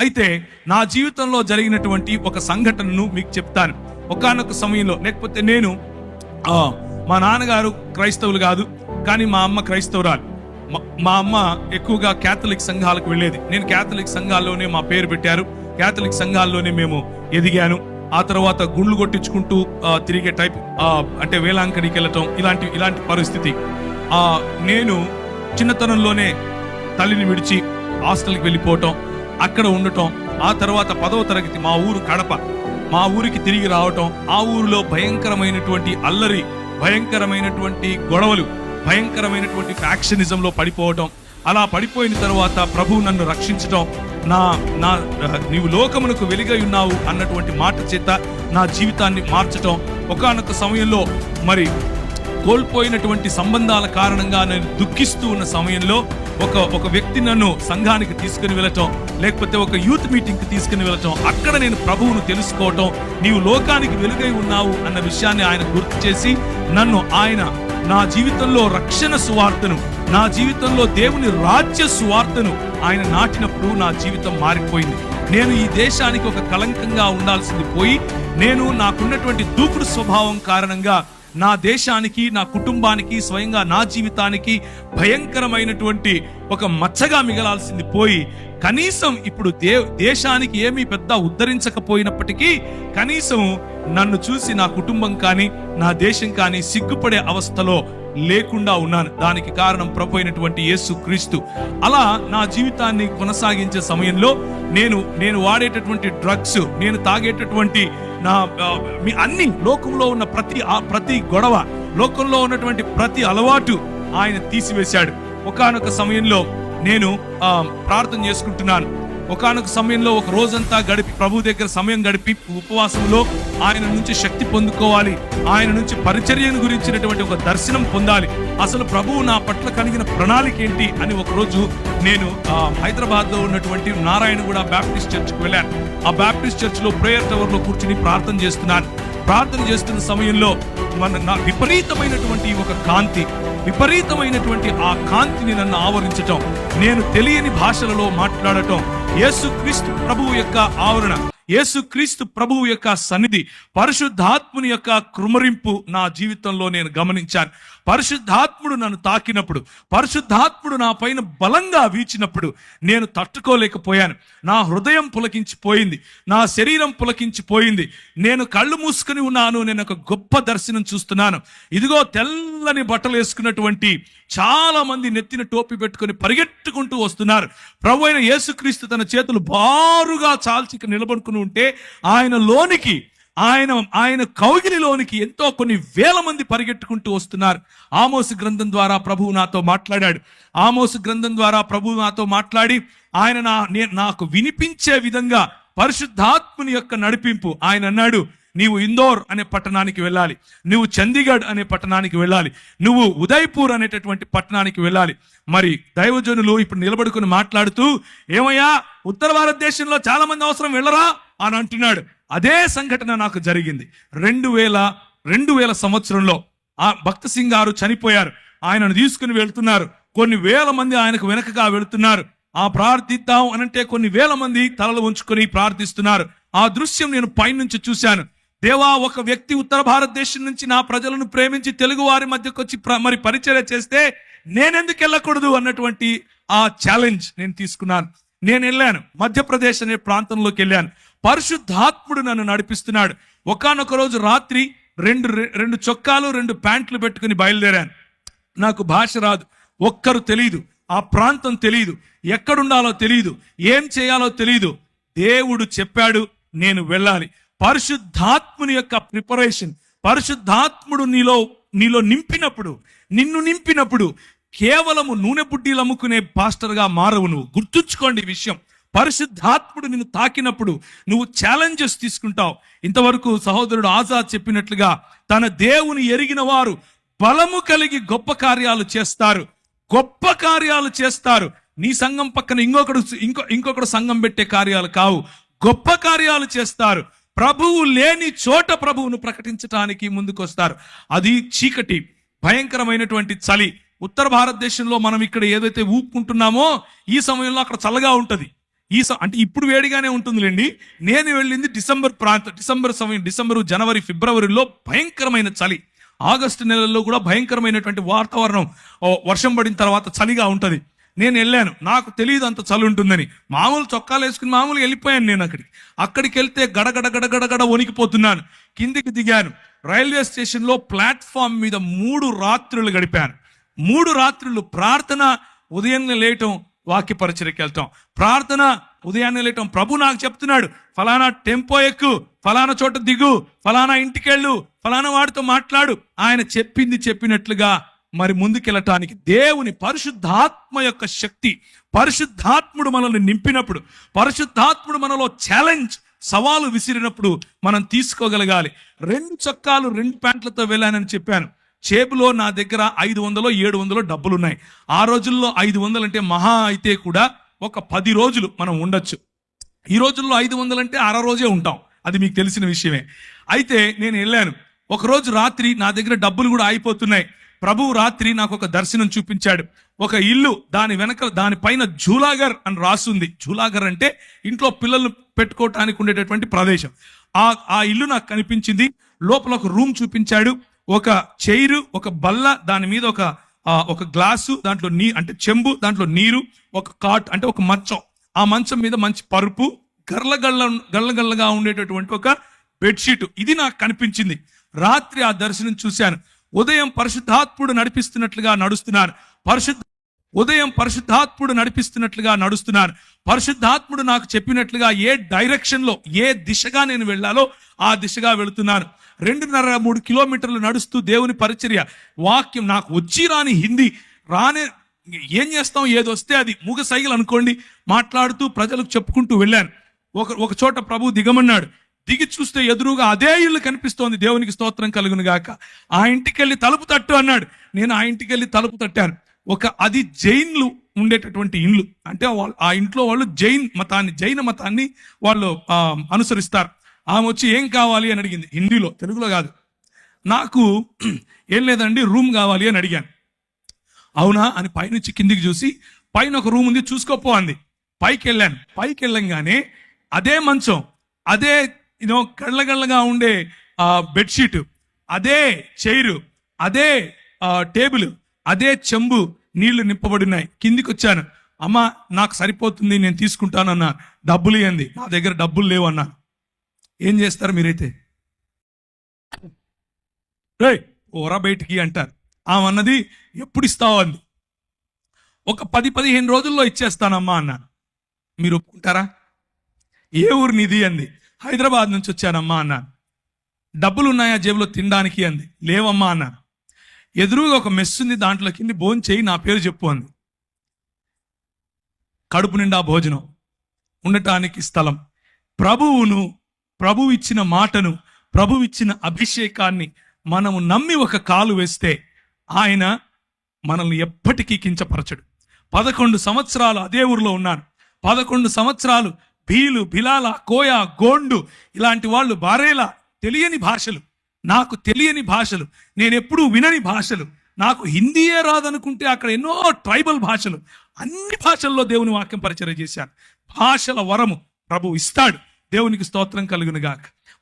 అయితే నా జీవితంలో జరిగినటువంటి ఒక సంఘటనను మీకు చెప్తాను. ఒకానొక సమయంలో లేకపోతే నేను మా నాన్నగారు క్రైస్తవులు కాదు కానీ మా అమ్మ క్రైస్తవురాలు. మా- మా అమ్మ ఎక్కువగా క్యాథలిక్ సంఘాలకు వెళ్ళేది. నేను క్యాథలిక్ సంఘాల్లోనే మా పేరు పెట్టారు. క్యాథలిక్ సంఘాల్లోనే మేము ఎదిగాను. ఆ తర్వాత గుండ్లు కొట్టించుకుంటూ తిరిగే టైప్ అంటే వేలాంకడికి వెళ్ళటం ఇలాంటి ఇలాంటి పరిస్థితి. నేను చిన్నతనంలోనే తల్లిని విడిచి హాస్టల్కి వెళ్ళిపోవటం అక్కడ ఉండటం ఆ తర్వాత పదవ తరగతి మా ఊరు కడప. మా ఊరికి తిరిగి రావటం ఆ ఊరిలో భయంకరమైనటువంటి అల్లరి భయంకరమైనటువంటి గొడవలు భయంకరమైనటువంటి ఫ్యాక్షనిజంలో పడిపోవటం. అలా పడిపోయిన తర్వాత ప్రభు నన్ను రక్షించటం నా నా నీవు లోకమునకు వెలుగై ఉన్నావు అన్నటువంటి మాట చేత నా జీవితాన్ని మార్చటం ఒకానొక సమయంలో మరి కోల్పోయినటువంటి సంబంధాల కారణంగా నేను దుఃఖిస్తూ ఉన్న సమయంలో ఒక ఒక వ్యక్తి నన్ను సంఘానికి తీసుకుని వెళ్ళటం లేకపోతే ఒక యూత్ మీటింగ్కి తీసుకుని వెళ్ళటం అక్కడ నేను ప్రభువును తెలుసుకోవటం నీవు లోకానికి వెలుగై ఉన్నావు అన్న విషయాన్ని ఆయన గుర్తు చేసి నన్ను ఆయన నా జీవితంలో రక్షణ సువార్తను నా జీవితంలో దేవుని రాజ్య సువార్తను ఆయన నాటినప్పుడు నా జీవితం మారిపోయింది. నేను ఈ దేశానికి ఒక కలంకంగా ఉండాల్సింది పోయి నేను నాకున్నటువంటి దూకుడు స్వభావం కారణంగా నా దేశానికి నా కుటుంబానికి స్వయంగా నా జీవితానికి భయంకరమైనటువంటి ఒక మచ్చగా మిగలాల్సింది పోయి కనీసం ఇప్పుడు దే దేశానికి ఏమీ పెద్ద ఉద్ధరించకపోయినప్పటికీ కనీసం నన్ను చూసి నా కుటుంబం కానీ నా దేశం కానీ సిగ్గుపడే అవస్థలో లేకుండా ఉన్నాను. దానికి కారణం ప్రభు అయినటువంటి యేసు క్రీస్తు. అలా నా జీవితాన్ని కొనసాగించే సమయంలో నేను నేను వాడేటటువంటి డ్రగ్స్ నేను తాగేటటువంటి నా మీ అన్ని లోకంలో ఉన్న ప్రతి ఆ- ప్రతి గొడవ లోకంలో ఉన్నటువంటి ప్రతి అలవాటు ఆయన తీసివేశాడు. ఒకానొక సమయంలో నేను ప్రార్థన చేసుకుంటున్నాను. ఒకానొక సమయంలో ఒక రోజంతా గడిపి ప్రభు దగ్గర సమయం గడిపి ఉపవాసంలో ఆయన నుంచి శక్తి పొందుకోవాలి. ఆయన నుంచి పరిచర్యను గురించినటువంటి ఒక దర్శనం పొందాలి. అసలు ప్రభువు నా పట్ల కలిగిన ప్రణాళిక ఏంటి అని ఒక రోజు నేను హైదరాబాద్లో ఉన్నటువంటి నారాయణగూడ బ్యాప్టిస్ట్ చర్చ్కి వెళ్ళాను. ఆ బ్యాప్టిస్ట్ చర్చ్లో ప్రేయర్ టవర్లో కూర్చుని ప్రార్థన చేస్తున్నాను. ప్రార్థన చేస్తున్న సమయంలో మన నా విపరీతమైనటువంటి ఒక కాంతి విపరీతమైనటువంటి ఆ కాంతిని నన్ను ఆవరించటం నేను తెలియని భాషలలో మాట్లాడటం యేసుక్రీస్తు ప్రభువు యొక్క ఆవరణ యేసుక్రీస్తు ప్రభువు యొక్క సన్నిధి పరిశుద్ధాత్ముని యొక్క కృమరింపు నా జీవితంలో నేను గమనించాను. పరిశుద్ధాత్ముడు నన్ను తాకినప్పుడు పరిశుద్ధాత్ముడు నా పైన బలంగా వీచినప్పుడు నేను తట్టుకోలేకపోయాను. నా హృదయం పులకించిపోయింది నా శరీరం పులకించిపోయింది. నేను కళ్ళు మూసుకుని ఉన్నాను నేను ఒక గొప్ప దర్శనం చూస్తున్నాను. ఇదిగో తెల్లని బట్టలు వేసుకున్నటువంటి చాలా మంది నెత్తిన టోపీ పెట్టుకుని పరిగెట్టుకుంటూ వస్తున్నారు. ప్రభు అయిన యేసుక్రీస్తు తన చేతులు బారుగా చాల్చిక నిలబడుకుని ఉంటే ఆయన లోనికి ఆయన ఆయన కౌగిలిలోనికి ఎంతో కొన్ని వేల మంది పరిగెట్టుకుంటూ వస్తున్నారు. ఆమోసు గ్రంథం ద్వారా ప్రభువు నాతో మాట్లాడాడు. ఆమోసు గ్రంథం ద్వారా ప్రభువు నాతో మాట్లాడి ఆయన నా నాకు వినిపించే విధంగా పరిశుద్ధాత్ముని యొక్క నడిపింపు ఆయన అన్నాడు. నీవు ఇందోర్ అనే పట్టణానికి వెళ్ళాలి. నువ్వు చండీగఢ్ అనే పట్టణానికి వెళ్ళాలి. నువ్వు ఉదయ్పూర్ అనేటటువంటి పట్టణానికి వెళ్ళాలి. మరి దైవజనులు ఇప్పుడు నిలబడుకుని మాట్లాడుతూ ఏమయ్యా ఉత్తర భారతదేశంలో చాలా మంది అవసరం వెళ్ళరా? అని అంటున్నాడు. అదే సంఘటన నాకు జరిగింది. రెండు వేల రెండు వేల సంవత్సరంలో ఆ భక్త సింగ్ గారు చనిపోయారు. ఆయనను తీసుకుని వెళ్తున్నారు. కొన్ని వేల మంది ఆయనకు వెనకగా వెళుతున్నారు. ఆ ప్రార్థిద్దాం అనంటే కొన్ని వేల మంది తలలు ఉంచుకొని ప్రార్థిస్తున్నారు. ఆ దృశ్యం నేను పైనుంచి చూశాను. దేవా ఒక వ్యక్తి ఉత్తర భారతదేశం నుంచి నా ప్రజలను ప్రేమించి తెలుగు వారి మధ్యకు వచ్చి మరి పరిచర్య చేస్తే నేనెందుకు వెళ్ళకూడదు అన్నటువంటి ఆ ఛాలెంజ్ నేను తీసుకున్నాను. నేను వెళ్ళాను. మధ్యప్రదేశ్ అనే ప్రాంతంలోకి వెళ్ళాను. పరిశుద్ధాత్ముడు నన్ను నడిపిస్తున్నాడు. ఒకానొక రోజు రాత్రి రెండు రెండు చొక్కాలు రెండు ప్యాంట్లు పెట్టుకుని బయలుదేరాను. నాకు భాష రాదు. ఒక్కరు తెలియదు ఆ ప్రాంతం తెలియదు ఎక్కడుండాలో తెలియదు ఏం చేయాలో తెలియదు దేవుడు చెప్పాడు నేను వెళ్ళాలి. పరిశుద్ధాత్ముని యొక్క ప్రిపరేషన్ పరిశుద్ధాత్ముడు నీలో నీలో నింపినప్పుడు నిన్ను నింపినప్పుడు కేవలము నూనె బుడ్డీలు అమ్ముకునే పాస్టర్గా మారవు నువ్వు. గుర్తుంచుకోండి ఈ విషయం. పరిశుద్ధాత్ముడు నిన్ను తాకినప్పుడు నువ్వు ఛాలెంజెస్ తీసుకుంటావు. ఇంతవరకు సహోదరుడు ఆజాద్ చెప్పినట్లుగా తన దేవుని ఎరిగిన వారు బలము కలిగి గొప్ప కార్యాలు చేస్తారు. గొప్ప కార్యాలు చేస్తారు. నీ సంఘం పక్కన ఇంకొకడు ఇంకో ఇంకొకడు సంఘం పెట్టే కార్యాలు కావు. గొప్ప కార్యాలు చేస్తారు. ప్రభువు లేని చోట ప్రభువును ప్రకటించటానికి ముందుకొస్తారు. అది చీకటి భయంకరమైనటువంటి చలి. ఉత్తర భారతదేశంలో మనం ఇక్కడ ఏదైతే ఊపుకుంటున్నామో ఈ సమయంలో అక్కడ చల్లగా ఉంటుంది. ఈ స- అంటే ఇప్పుడు వేడిగానే ఉంటుందిలేండి. నేను వెళ్ళింది డిసెంబర్ ప్రాంతం డిసెంబర్ సమయం డిసెంబరు జనవరి ఫిబ్రవరిలో భయంకరమైన చలి. ఆగస్టు నెలల్లో కూడా భయంకరమైనటువంటి వాతావరణం వర్షం పడిన తర్వాత చలిగా ఉంటుంది. నేను వెళ్ళాను. నాకు తెలియదు అంత చలి ఉంటుందని. మామూలు చొక్కాలు వేసుకుని మామూలు వెళ్ళిపోయాను నేను అక్కడికి. అక్కడికి వెళ్తే గడగడ గడగడగడ వణికిపోతున్నాను. కిందికి దిగాను. రైల్వే స్టేషన్లో ప్లాట్ఫామ్ మీద మూడు రాత్రులు గడిపాను. మూడు రాత్రులు ప్రార్థన ఉదయాన్నే లేయటం వాక్య పరిచయకి వెళ్తాం. ప్రార్థన ఉదయాన్నే లేటం ప్రభు నాకు చెప్తున్నాడు ఫలానా టెంపో ఎక్కు ఫలానా చోట దిగు ఫలానా ఇంటికెళ్ళు ఫలానా వాడితో మాట్లాడు. ఆయన చెప్పింది చెప్పినట్లుగా మరి ముందుకెళ్ళటానికి దేవుని పరిశుద్ధాత్మ యొక్క శక్తి పరిశుద్ధాత్ముడు మనల్ని నింపినప్పుడు పరిశుద్ధాత్ముడు మనలో ఛాలెంజ్ సవాలు విసిరినప్పుడు మనం తీసుకోగలగాలి. రెండు చొక్కాలు రెండు ప్యాంట్లతో వెళ్ళానని చెప్పాను. చేబులో నా దగ్గర ఐదు వందలో ఏడు వందలో డబ్బులు ఉన్నాయి ఆ రోజుల్లో ఐదు వందలు అంటే మహా అయితే కూడా ఒక పది రోజులు మనం ఉండొచ్చు. ఈ రోజుల్లో ఐదు వందలు అంటే అర రోజే ఉంటాం. అది మీకు తెలిసిన విషయమే. అయితే నేను వెళ్ళాను. ఒకరోజు రాత్రి నా దగ్గర డబ్బులు కూడా అయిపోతున్నాయి ప్రభువు రాత్రి నాకు ఒక దర్శనం చూపించాడు. ఒక ఇల్లు దాని వెనక దానిపైన జూలాగర్ అని రాసుంది. జూలాగర్ అంటే ఇంట్లో పిల్లలు పెట్టుకోవటానికి ఉండేటటువంటి ప్రదేశం. ఆ ఆ ఇల్లు నాకు కనిపించింది. లోపల ఒక రూమ్ చూపించాడు. ఒక చైరు ఒక బల్ల దాని మీద ఒక ఒక గ్లాసు దాంట్లో నీ అంటే చెంబు దాంట్లో నీరు ఒక కాట్ అంటే ఒక మంచం. ఆ మంచం మీద మంచి పరుపు గర్ల గల్ల గల్ల గల్లగా ఉండేటటువంటి ఒక బెడ్షీట్. ఇది నాకు కనిపించింది. రాత్రి ఆ దర్శనం చూశాను. ఉదయం పరిశుద్ధాత్ముడు నడిపిస్తున్నట్లుగా నడుస్తున్నాను పరిశుద్ధ ఉదయం పరిశుద్ధాత్ముడు నడిపిస్తున్నట్లుగా నడుస్తున్నాను పరిశుద్ధాత్ముడు నాకు చెప్పినట్లుగా ఏ డైరెక్షన్లో ఏ దిశగా నేను వెళ్ళాలో ఆ దిశగా వెళుతున్నాను రెండున్నర మూడు కిలోమీటర్లు నడుస్తూ దేవుని పరిచర్య వాక్యం నాకు వచ్చి రాని హిందీ రానే ఏం చేస్తాం? ఏది వస్తే అది మూగ సైకిల్ అనుకోండి మాట్లాడుతూ ప్రజలకు చెప్పుకుంటూ వెళ్ళాను. ఒక ఒక చోట ప్రభు దిగమన్నాడు. దిగి చూస్తే ఎదురుగా అదే ఇల్లు కనిపిస్తోంది. దేవునికి స్తోత్రం కలుగును గాక. ఆ ఇంటికి వెళ్ళి తలుపు తట్టు అన్నాడు. నేను ఆ ఇంటికి వెళ్ళి తలుపు తట్టాను. ఒక అది జైన్లు ఉండేటటువంటి ఇల్లు అంటే వాళ్ళు ఆ ఇంట్లో వాళ్ళు జైన్ మతాన్ని జైన మతాన్ని వాళ్ళు అనుసరిస్తారు. ఆమె వచ్చి ఏం కావాలి అని అడిగింది. హిందీలో తెలుగులో కాదు. నాకు ఏం లేదండి రూమ్ కావాలి అని అడిగాను. అవునా అని పైనుంచి కిందికి చూసి పైన ఒక రూమ్ ఉంది చూసుకోపో అంది. పైకి వెళ్ళాను పైకి వెళ్ళంగానే అదే మంచం అదే ఇదో కళ్ళగళ్ళగా ఉండే బెడ్షీట్ అదే చైరు అదే టేబుల్ అదే చెంబు నీళ్ళు నింపబడినాయి. కిందికి వచ్చాను అమ్మ నాకు సరిపోతుంది నేను తీసుకుంటానన్నా. డబ్బులు ఇవ్వండి నా దగ్గర డబ్బులు లేవు అన్నా ఏం చేస్తారు మీరైతే? రే ఓరా బయటికి అంటారు. ఆమన్నది ఎప్పుడు ఇస్తావు అంది. ఒక పది పదిహేను రోజుల్లో ఇచ్చేస్తానమ్మా అన్నాను. మీరు ఒప్పుకుంటారా? ఏ ఊరు నిధి అంది. హైదరాబాద్ నుంచి వచ్చానమ్మా అన్నాను. డబ్బులు ఉన్నాయా జేబులో తినడానికి అంది. లేవమ్మా అన్నాను. ఎదురుగా ఒక మెస్ ఉంది దాంట్లో కింది భోజనం చేయి నా పేరు చెప్పు అంది. కడుపు నిండా భోజనం. ఉండటానికి స్థలం. ప్రభువును ప్రభు ఇచ్చిన మాటను ప్రభు ఇచ్చిన అభిషేకాన్ని మనము నమ్మి ఒక కాలు వేస్తే ఆయన మనల్ని ఎప్పటికీ కించపరచడు. పదకొండు సంవత్సరాలు అదే ఊరిలో ఉన్నాను పదకొండు సంవత్సరాలు భీలు బిలాల కోయ గోండు ఇలాంటి వాళ్ళు బారేలా తెలియని భాషలు. నాకు తెలియని భాషలు. నేను ఎప్పుడూ వినని భాషలు. నాకు హిందీయే రాదనుకుంటే అక్కడ ఎన్నో ట్రైబల్ భాషలు. అన్ని భాషల్లో దేవుని వాక్యం పరిచయం చేశాను భాషల వరము ప్రభు ఇస్తాడు. దేవునికి స్తోత్రం కలుగును గాక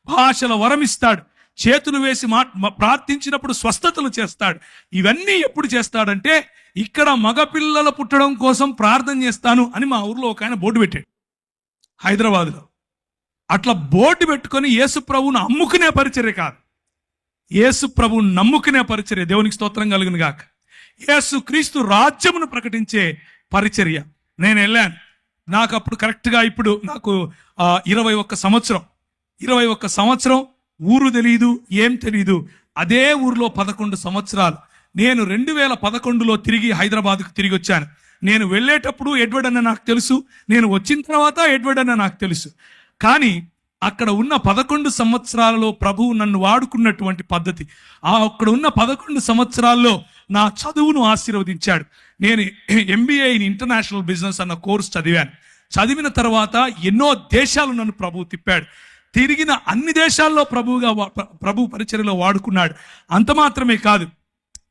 భాషల వరమిస్తాడు. చేతులు వేసి మా ప్రార్థించినప్పుడు స్వస్థతలు చేస్తాడు. ఇవన్నీ ఎప్పుడు చేస్తాడంటే ఇక్కడ మగపిల్లలు పుట్టడం కోసం ప్రార్థన చేస్తాను అని మా ఊర్లో ఒక ఆయన బోర్డు పెట్టాడు. హైదరాబాద్లో. అట్లా బోర్డు పెట్టుకొని యేసు ప్రభువును అమ్ముకునే పరిచర్య కాదు. యేసు ప్రభువును నమ్ముకునే పరిచర్య దేవునికి స్తోత్రం కలుగును గాక యేసు క్రీస్తు రాజ్యమును ప్రకటించే పరిచర్య. నేను వెళ్ళాను. నాకు అప్పుడు కరెక్ట్గా ఇప్పుడు నాకు ఇరవై ఒక్క సంవత్సరం. ఇరవై ఒక్క సంవత్సరం ఊరు తెలియదు ఏం తెలియదు అదే ఊరిలో పదకొండు సంవత్సరాలు. నేను రెండు వేల పదకొండులో తిరిగి హైదరాబాద్కు తిరిగి వచ్చాను. నేను వెళ్ళేటప్పుడు ఎడ్వర్డ్ అన్న నాకు తెలుసు. నేను వచ్చిన తర్వాత ఎడ్వర్డ్ అన్న నాకు తెలుసు. కానీ అక్కడ ఉన్న పదకొండు సంవత్సరాలలో ప్రభువు నన్ను వాడుకున్నటువంటి పద్ధతి. ఆ అక్కడ ఉన్న పదకొండు సంవత్సరాల్లో నా చదువును ఆశీర్వదించాడు. నేను ఎంబీఏ ఇన్ ఇంటర్నేషనల్ బిజినెస్ అన్న కోర్స్ చదివాను. చదివిన తర్వాత ఎన్నో దేశాలు నన్ను ప్రభువు తిప్పాడు. తిరిగిన అన్ని దేశాల్లో ప్రభువుగా ప్రభు పరిచర్యలో వాడుకున్నాడు. అంత మాత్రమే కాదు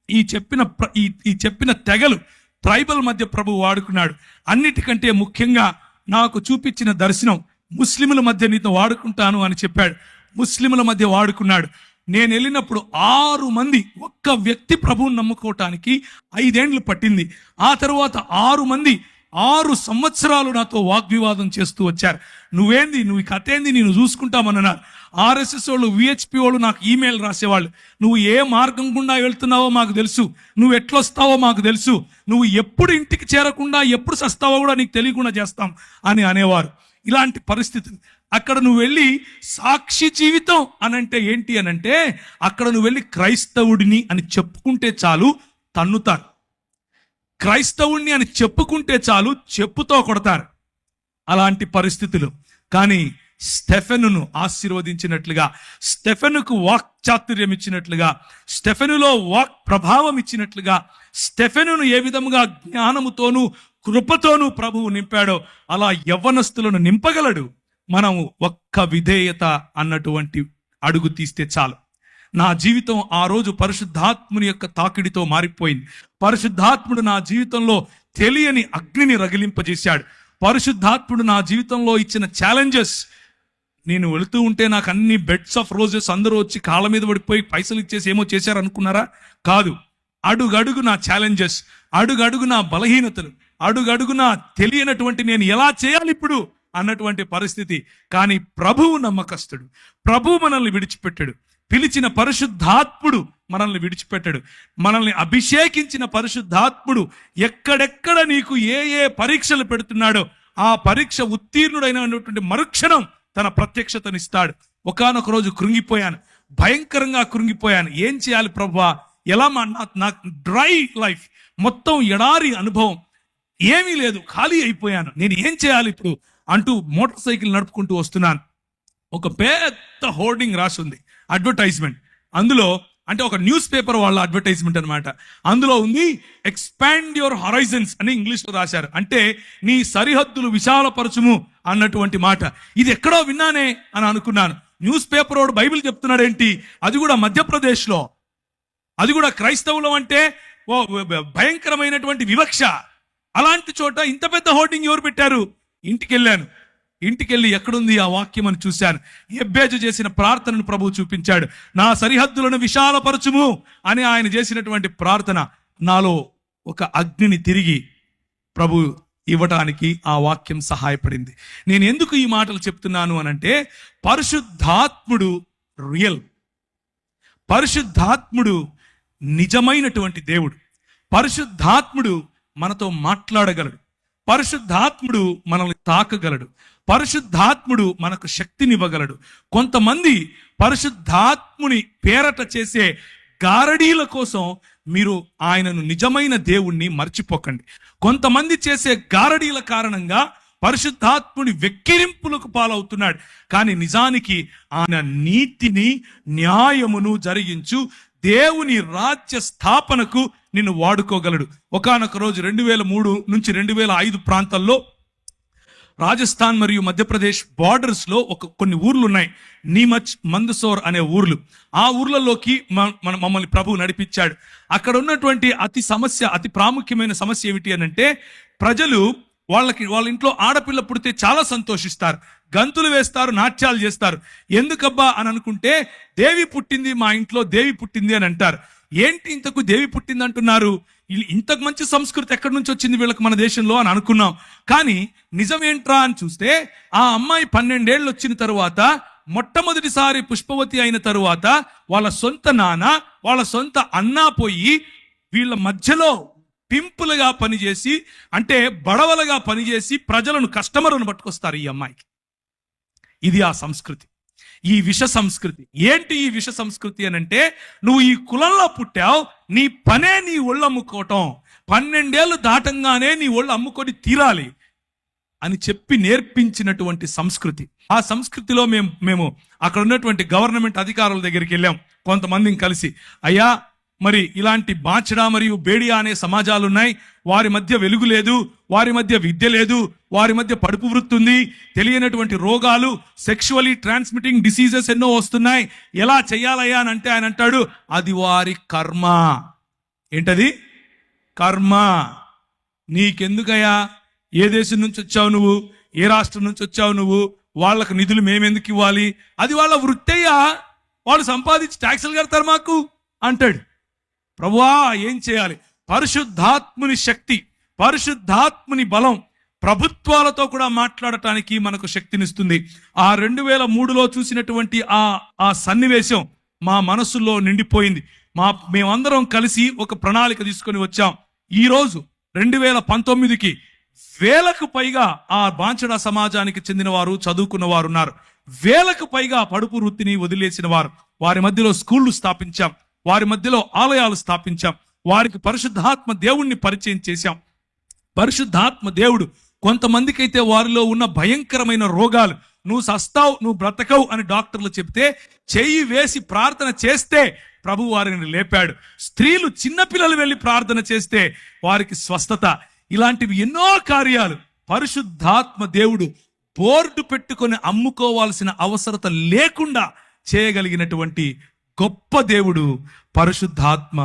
ఈ చెప్పిన ప్ర- ఈ ఈ చెప్పిన తెగలు ట్రైబల్ మధ్య ప్రభు వాడుకున్నాడు. అన్నిటికంటే ముఖ్యంగా నాకు చూపించిన దర్శనం ముస్లిముల మధ్య నీతో వాడుకుంటాను అని చెప్పాడు. ముస్లిముల మధ్య వాడుకున్నాడు. నేను వెళ్ళినప్పుడు ఆరు మంది ఒక్క వ్యక్తి ప్రభువుని నమ్ముకోవటానికి ఐదేండ్లు పట్టింది. ఆ తర్వాత ఆరు మంది ఆరు సంవత్సరాలు నాతో వాగ్వివాదం చేస్తూ వచ్చారు. నువ్వేంది? నువ్వు కథేంది? కథ ఏంది నేను చూసుకుంటామన్నారు. ఆర్ఎస్ఎస్ వాళ్ళు విహెచ్పి వాళ్ళు నాకు ఈమెయిల్ రాసేవాళ్ళు. నువ్వు ఏ మార్గం గుండా వెళ్తున్నావో మాకు తెలుసు. నువ్వు ఎట్లొస్తావో మాకు తెలుసు. నువ్వు ఎప్పుడు ఇంటికి చేరకుండా ఎప్పుడు సస్తావో కూడా నీకు తెలియకుండా చేస్తాం అని అనేవారు. ఇలాంటి పరిస్థితి. అక్కడ నువ్వు వెళ్ళి సాక్షి జీవితం అనంటే ఏంటి అనంటే అక్కడ నువ్వు వెళ్ళి క్రైస్తవుడిని అని చెప్పుకుంటే చాలు తన్నుతారు. క్రైస్తవుణ్ణి అని చెప్పుకుంటే చాలు చెప్పుతో కొడతారు. అలాంటి పరిస్థితులు. కానీ స్టెఫెనును ఆశీర్వదించినట్లుగా స్టెఫెనుకు వాక్ చాతుర్యం ఇచ్చినట్లుగా స్టెఫెనులో వాక్ ప్రభావం ఇచ్చినట్లుగా స్టెఫెనును ఏ విధముగా జ్ఞానముతోనూ కృపతోనూ ప్రభువు నింపాడో అలా యవ్వనస్తులను నింపగలడు. మనం ఒక్క విధేయత అన్నటువంటి అడుగు తీస్తే చాలు. నా జీవితం ఆ రోజు పరిశుద్ధాత్ముని యొక్క తాకిడితో మారిపోయింది. పరిశుద్ధాత్ముడు నా జీవితంలో తెలియని అగ్నిని రగిలింపజేశాడు. పరిశుద్ధాత్ముడు నా జీవితంలో ఇచ్చిన ఛాలెంజెస్ నేను వెళుతూ ఉంటే నాకు అన్ని బెడ్స్ ఆఫ్ రోజెస్ అందరూ వచ్చి కాళ్ళ మీద పడిపోయి పైసలు ఇచ్చేసి ఏమో చేశారు అనుకున్నారా కాదు. అడుగడుగు నా ఛాలెంజెస్ అడుగడుగు నా బలహీనతలు. అడుగడుగున తెలియనటువంటి నేను ఎలా చేయాలి ఇప్పుడు అన్నటువంటి పరిస్థితి. కానీ ప్రభువు నమ్మకస్తుడు. ప్రభువు మనల్ని విడిచిపెట్టాడు. పిలిచిన పరిశుద్ధాత్ముడు మనల్ని విడిచిపెట్టాడు. మనల్ని అభిషేకించిన పరిశుద్ధాత్ముడు ఎక్కడెక్కడ నీకు ఏ ఏ పరీక్షలు పెడుతున్నాడో ఆ పరీక్ష ఉత్తీర్ణుడైనటువంటి మరుక్షణం తన ప్రత్యక్షతనిస్తాడు. ఒకానొక రోజు కృంగిపోయాను. భయంకరంగా కృంగిపోయాను. ఏం చేయాలి ప్రభువా ఎలా మా నా- నాకు డ్రై లైఫ్? మొత్తం ఎడారి అనుభవం. ఏమీ లేదు ఖాళీ అయిపోయాను. నేను ఏం చేయాలి ఇప్పుడు? అంటూ మోటార్ సైకిల్ నడుపుకుంటూ వస్తున్నాను. ఒక పెద్ద హోర్డింగ్ రాసి ఉంది అడ్వర్టైజ్మెంట్. అందులో అంటే ఒక న్యూస్ పేపర్ వాళ్ళ అడ్వర్టైజ్మెంట్ అన్నమాట. అందులో ఉంది ఎక్స్పాండ్ యువర్ హరైజన్స్ అని ఇంగ్లీష్లో రాశారు. అంటే నీ సరిహద్దులు విశాలపరచుము అన్నటువంటి మాట. ఇది ఎక్కడో విన్నానే అని అనుకున్నాను. న్యూస్ పేపర్ వాడు బైబిల్ చెప్తున్నాడు ఏంటి అది కూడా మధ్యప్రదేశ్లో. అది కూడా క్రైస్తవులం అంటే ఓ భయంకరమైనటువంటి వివక్ష. అలాంటి చోట ఇంత పెద్ద హోర్డింగ్ ఎవరు పెట్టారు? ఇంటికి వెళ్ళాను ఇంటికి వెళ్ళి ఎక్కడుంది ఆ వాక్యం అని చూశాను. ఎబ్బేజు చేసిన ప్రార్థనను ప్రభువు చూపించాడు. నా సరిహద్దులను విశాలపరచుము అని ఆయన చేసినటువంటి ప్రార్థన. నాలో ఒక అగ్నిని తిరిగి ప్రభు ఇవ్వటానికి ఆ వాక్యం సహాయపడింది. నేను ఎందుకు ఈ మాటలు చెప్తున్నాను అనంటే పరిశుద్ధాత్ముడు రియల్. పరిశుద్ధాత్ముడు నిజమైనటువంటి దేవుడు. పరిశుద్ధాత్ముడు మనతో మాట్లాడగలడు. పరిశుద్ధాత్ముడు మనల్ని తాకగలడు. పరిశుద్ధాత్ముడు మనకు శక్తినివ్వగలడు. కొంతమంది పరిశుద్ధాత్ముని పేరట చేసే గారడీల కోసం మీరు ఆయనను నిజమైన దేవుణ్ణి మర్చిపోకండి. కొంతమంది చేసే గారడీల కారణంగా పరిశుద్ధాత్ముని వెక్కిరింపులకు పాలవుతున్నాడు. కానీ నిజానికి ఆయన నీతిని న్యాయమును జరిగించు దేవుని రాజ్య స్థాపనకు నిన్ను వాడుకోగలడు. ఒకానొక రోజు రెండు వేల మూడు నుంచి రెండు వేల ఐదు ప్రాంతాల్లో రాజస్థాన్ మరియు మధ్యప్రదేశ్ బార్డర్స్లో ఒక కొన్ని ఊర్లు ఉన్నాయి నీమచ్ మందసోర్ అనే ఊర్లు. ఆ ఊర్లలోకి మన మమ్మల్ని ప్రభువు నడిపించాడు. అక్కడ ఉన్నటువంటి అతి సమస్య అతి ప్రాముఖ్యమైన సమస్య ఏమిటి అని అంటే ప్రజలు వాళ్ళకి వాళ్ళ ఇంట్లో ఆడపిల్ల పుడితే చాలా సంతోషిస్తారు. గంతులు వేస్తారు నాట్యాలు చేస్తారు. ఎందుకబ్బా అని అనుకుంటే దేవి పుట్టింది మా ఇంట్లో దేవి పుట్టింది అని అంటారు. ఏంటి ఇంతకు దేవి పుట్టింది అంటున్నారు ఇంతకు మంచి సంస్కృతి ఎక్కడి నుంచి వచ్చింది వీళ్ళకి మన దేశంలో అని అనుకున్నాం. కానీ నిజం ఏంట్రా అని చూస్తే ఆ అమ్మాయి పన్నెండేళ్ళు వచ్చిన తరువాత మొట్టమొదటిసారి పుష్పవతి అయిన తరువాత వాళ్ళ సొంత నాన్న వాళ్ళ సొంత అన్నా పోయి వీళ్ళ మధ్యలో పింపులుగా పనిచేసి అంటే బడవలుగా పనిచేసి ప్రజలను కస్టమర్లను పట్టుకొస్తారు ఈ అమ్మాయికి. ఇది ఆ సంస్కృతి. ఈ విష సంస్కృతి. ఏంటి ఈ విష సంస్కృతి అని అంటే నువ్వు ఈ కులంలో పుట్టావు నీ పనే నీ ఒళ్ళు అమ్ముకోవటం. పన్నెండేళ్ళు దాటంగానే నీ ఒళ్ళు అమ్ముకొని తీరాలి అని చెప్పి నేర్పించినటువంటి సంస్కృతి. ఆ సంస్కృతిలో మేము మేము అక్కడ ఉన్నటువంటి గవర్నమెంట్ అధికారుల దగ్గరికి వెళ్ళాం. కొంతమందిని కలిసి అయ్యా మరి ఇలాంటి బాచడా మరియు బేడియా అనే సమాజాలు ఉన్నాయి వారి మధ్య వెలుగు లేదు వారి మధ్య విద్య లేదు వారి మధ్య పడుపు వృత్తి ఉంది తెలియనటువంటి రోగాలు సెక్షువలీ ట్రాన్స్మిటింగ్ డిసీజెస్ ఎన్నో వస్తున్నాయి. ఎలా చేయాలయ్యా అని అంటే ఆయన అంటాడు అది వారి కర్మ. ఏంటది? కర్మ. నీకెందుకయ్యా? ఏ దేశం నుంచి వచ్చావు నువ్వు? ఏ రాష్ట్రం నుంచి వచ్చావు నువ్వు? వాళ్ళకు నిధులు మేమెందుకు ఇవ్వాలి? అది వాళ్ళ వృత్తయ్యా. వాళ్ళు సంపాదించి ట్యాక్సులు కడతారు మాకు అంటాడు. ప్రభువా ఏం చేయాలి? పరిశుద్ధాత్ముని శక్తి పరిశుద్ధాత్ముని బలం ప్రభుత్వాలతో కూడా మాట్లాడటానికి మనకు శక్తినిస్తుంది. ఆ రెండు వేల మూడులో చూసినటువంటి ఆ ఆ సన్నివేశం మా మనసులో నిండిపోయింది. మా మేమందరం కలిసి ఒక ప్రణాళిక తీసుకొని వచ్చాం. ఈరోజు రెండు వేల పంతొమ్మిదికి వేలకు పైగా ఆ బాంచడ సమాజానికి చెందిన వారు చదువుకున్న వారు ఉన్నారు వేలకు పైగా పడుపు వృత్తిని వదిలేసిన వారు. వారి మధ్యలో స్కూళ్ళు స్థాపించాం. వారి మధ్యలో ఆలయాలు స్థాపించాం. వారికి పరిశుద్ధాత్మ దేవుణ్ణి పరిచయం చేశాం. పరిశుద్ధాత్మ దేవుడు కొంతమందికైతే వారిలో ఉన్న భయంకరమైన రోగాలు నువ్వు సస్తావు నువ్వు బ్రతకవు అని డాక్టర్లు చెబితే చెయ్యి వేసి ప్రార్థన చేస్తే ప్రభు వారిని లేపాడు. స్త్రీలు చిన్నపిల్లలు వెళ్ళి ప్రార్థన చేస్తే వారికి స్వస్థత. ఇలాంటివి ఎన్నో కార్యాలు. పరిశుద్ధాత్మ దేవుడు బోర్డు పెట్టుకొని అమ్ముకోవాల్సిన అవసరత లేకుండా చేయగలిగినటువంటి గొప్ప దేవుడు పరిశుద్ధాత్మ